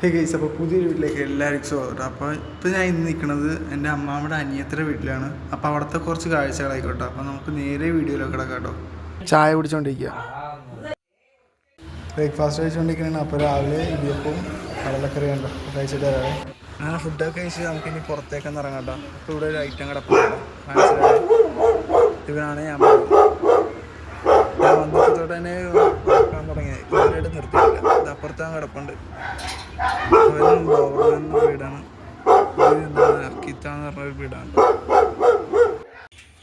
Hey guys അപ്പോൾ പുതിയൊരു വീട്ടിലേക്ക് എല്ലാവർക്കും സ്വാഗതം. അപ്പോൾ ഇപ്പോൾ ഞാൻ ഇന്ന് നിൽക്കുന്നത് എന്റെ അമ്മാമ്മയുടെ അനിയത്തിന്റെ വീട്ടിലാണ്. അപ്പോൾ അവിടുത്തെ കുറച്ച് കാഴ്ചകളായിക്കോട്ടെ. അപ്പോൾ നമുക്ക് നേരെ വീഡിയോയിലൊക്കെ കിടക്കാം കേട്ടോ. ചായ കുടിച്ചോണ്ടിരിക്കുക. ബ്രേക്ക്ഫാസ്റ്റ് കഴിച്ചുകൊണ്ടിരിക്കുകയാണ് അപ്പോൾ രാവിലെ ഇടിയപ്പവും കടലക്കറി ഉണ്ടോ കഴിച്ചിട്ട് വരാം അങ്ങനെ ഫുഡൊക്കെ കഴിച്ച് നമുക്ക് ഇനി പുറത്തേക്കൊന്ന് ഇറങ്ങാം കേട്ടോ. അപ്പോൾ ഇവിടെ ഒരു ഐറ്റം കിടപ്പുണ്ട് ഇവനാണ് ഞാൻ ഞാൻ വന്നപ്പോഴത്തോട്ട് തന്നെ തുടങ്ങിയത്. ഇത് അപ്പുറത്താൻ കിടപ്പുണ്ട്. വീടാണ്? ഇത് പറഞ്ഞ ഒരു വീടാണ്.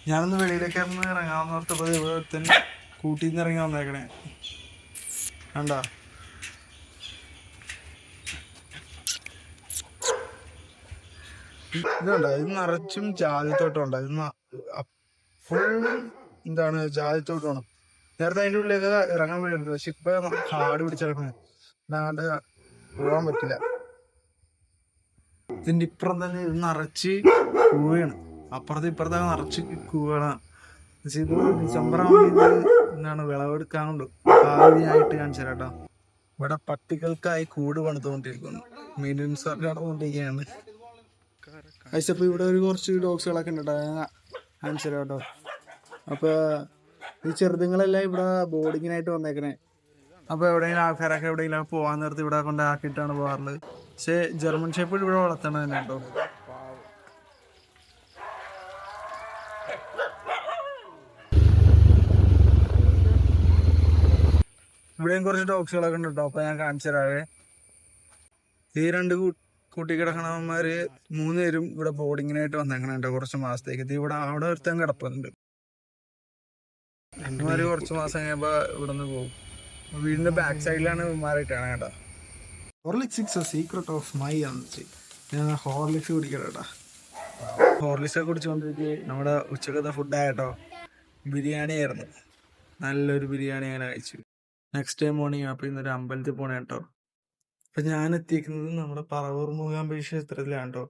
ഞാനൊന്ന് വെളിയിലേക്ക് ഇറങ്ങി ഇറങ്ങാമെന്ന് ഓർത്തപ്പോൾ ഇവിടെ തന്നെ കൂട്ടിൽ നിന്ന് ഇറങ്ങി വന്നേക്കണേ. കണ്ടോ? ഇതുണ്ട ഇത് നിറച്ചും ജാതിത്തോട്ടമുണ്ട്. ഇത് ഫുള്ളും എന്താണ് ജാതിത്തോട്ടമാണ്. നേരത്തെ അതിന്റെ ഉള്ളിലേക്ക് ഇറങ്ങാൻ വേണ്ടി പക്ഷെ ഇപ്പൊ കാട് പിടിച്ചിറങ്ങുന്നത് അല്ലാണ്ട് പോകാൻ പറ്റില്ല. ഇതിന്റെ ഇപ്പുറം തന്നെ ഇത് നിറച്ച് കൂവയാണ്. അപ്പുറത്ത് ഇപ്പുറത്തെ നിറച്ച് പക്ഷെ ഇത് ഡിസംബർ എന്താണ് വിളവെടുക്കാനുണ്ട്. ഭാവിയായിട്ട് കാണിച്ചു കേട്ടോ. ഇവിടെ പട്ടികൾക്കായി കൂട് പണിതുകൊണ്ടിരിക്കുന്നു. മെയിന്റനൻസ് നടന്നുകൊണ്ടിരിക്കുകയാണ് അയച്ചപ്പോൾ ഇവിടെ ഒരു കുറച്ച് ഡോഗ്സുകളൊക്കെ ഉണ്ട് കേട്ടോ. കേട്ടോ. അപ്പോൾ ഈ ചെറുതുങ്ങളെല്ലാം ഇവിടെ ബോർഡിങ്ങിനായിട്ട് വന്നേക്കണേ. അപ്പോൾ എവിടെയെങ്കിലും ആൾക്കാരൊക്കെ എവിടെയെങ്കിലും പോകാൻ നിർത്തി ഇവിടെ കൊണ്ടാക്കിയിട്ടാണ് പോകാറുള്ളത് പക്ഷേ ജർമ്മൻ ഷേപ്പ് ഇവിടെ വളർത്തണം തന്നെ കേട്ടോ ഇവിടെയും കുറച്ച് ഡോഗ്സുകളൊക്കെ ഉണ്ട് കേട്ടോ അപ്പോൾ ഞാൻ കാണിച്ചു തരാവേ. ഈ രണ്ട് കൂട്ടി കിടക്കണവന്മാര് മൂന്ന് പേരും ഇവിടെ ബോർഡിങ്ങിനായിട്ട് വന്നേക്കണുണ്ട് കുറച്ച് മാസത്തേക്ക്. ഇവിടെ അവിടെ ഒരുത്തൻ കിടപ്പുന്നുണ്ട് രണ്ടുമാര് കുറച്ച് മാസം കഴിയുമ്പോ ഇവിടെ നിന്ന് പോകും. വീടിന്റെ ബാക്ക് സൈഡിലാണ് മാറിയിട്ടാണ് കേട്ടോ. Horlicks it's a secret of my energy ഞാൻ ഹോർലിക്സ് കുടിക്കട്ടോ ഹോർലിക്സ് ഒക്കെ കുടിച്ചുകൊണ്ടിരിക്കുക നമ്മുടെ ഉച്ചക്കത്തെ ഫുഡായിട്ടോ ബിരിയാണി ആയിരുന്നു. നല്ലൊരു ബിരിയാണി അങ്ങനെ കഴിച്ചു. നെക്സ്റ്റ് ഡേ മോർണിംഗ് അപ്പോൾ ഇന്നൊരു അമ്പലത്തിൽ പോണേ കേട്ടോ. അപ്പൊ ഞാൻ എത്തിയിരിക്കുന്നത് നമ്മുടെ പറവൂർ മൂകാംബി ക്ഷേത്രത്തിലാണ് കേട്ടോ.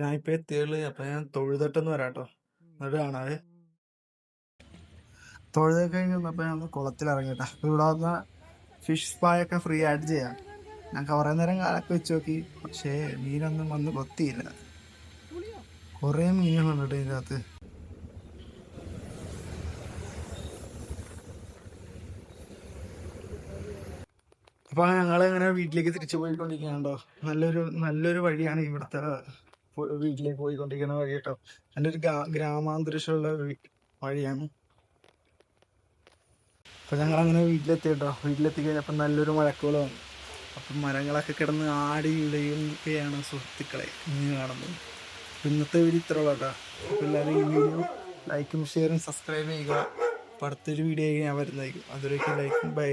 ഞാൻ ഇപ്പൊ എത്തിയുള്ളൂ അപ്പൊ ഞാൻ തൊഴുതട്ടെന്ന് വരാം കേട്ടോ. എന്നിട്ട് കാണാതെ തൊഴുതൊക്കെ കഴിഞ്ഞ് വന്നപ്പോൾ ഞാൻ കുളത്തിൽ ഇറങ്ങിട്ടാ അപ്പൊ ഇവിടെ വന്ന ഫിഷ് സ്പാ ഒക്കെ ഫ്രീ ആഡ് ചെയ്യാം. ഞാൻ കുറേ നേരം കാലൊക്കെ വെച്ച് നോക്കി. പക്ഷേ മീനൊന്നും വന്ന് കൊത്തിയില്ല. കുറേ മീനുകളുണ്ട് കേട്ടോ ഇതിന്റെ അകത്ത്. അപ്പൊ ഞങ്ങൾ ഇങ്ങനെ വീട്ടിലേക്ക് തിരിച്ചു പോയിക്കൊണ്ടിരിക്കുകയാണോ നല്ലൊരു നല്ലൊരു വഴിയാണ് ഇവിടുത്തെ വീട്ടിലേക്ക് പോയിക്കൊണ്ടിരിക്കുന്ന വഴി കേട്ടോ നല്ലൊരു ഗ്രാ- ഗ്രാമാന്തരീക്ഷമുള്ള വഴിയാണ്. അപ്പൊ ഞങ്ങൾ അങ്ങനെ വീട്ടിലെത്തി കേട്ടോ വീട്ടിലെത്തി കഴിഞ്ഞപ്പോൾ നല്ലൊരു മഴക്കോളം വന്നു. അപ്പം മരങ്ങളൊക്കെ കിടന്ന് ആടി ഇടയുകയാണ് സുഹൃത്തുക്കളെ ഇന്ന് കാണുന്നത്. ഇന്നത്തെ വീഡിയോ ഇത്ര ഉള്ളൂ കേട്ടോ അപ്പോൾ എല്ലാവരും ഈ വീഡിയോ ലൈക്കും ഷെയറും സബ്സ്ക്രൈബ് ചെയ്യുക. അപ്പോൾ അടുത്തൊരു വീഡിയോ ഞാൻ വരുന്നതായിരിക്കും. അതുവരേക്കും ലൈക്കും ബൈ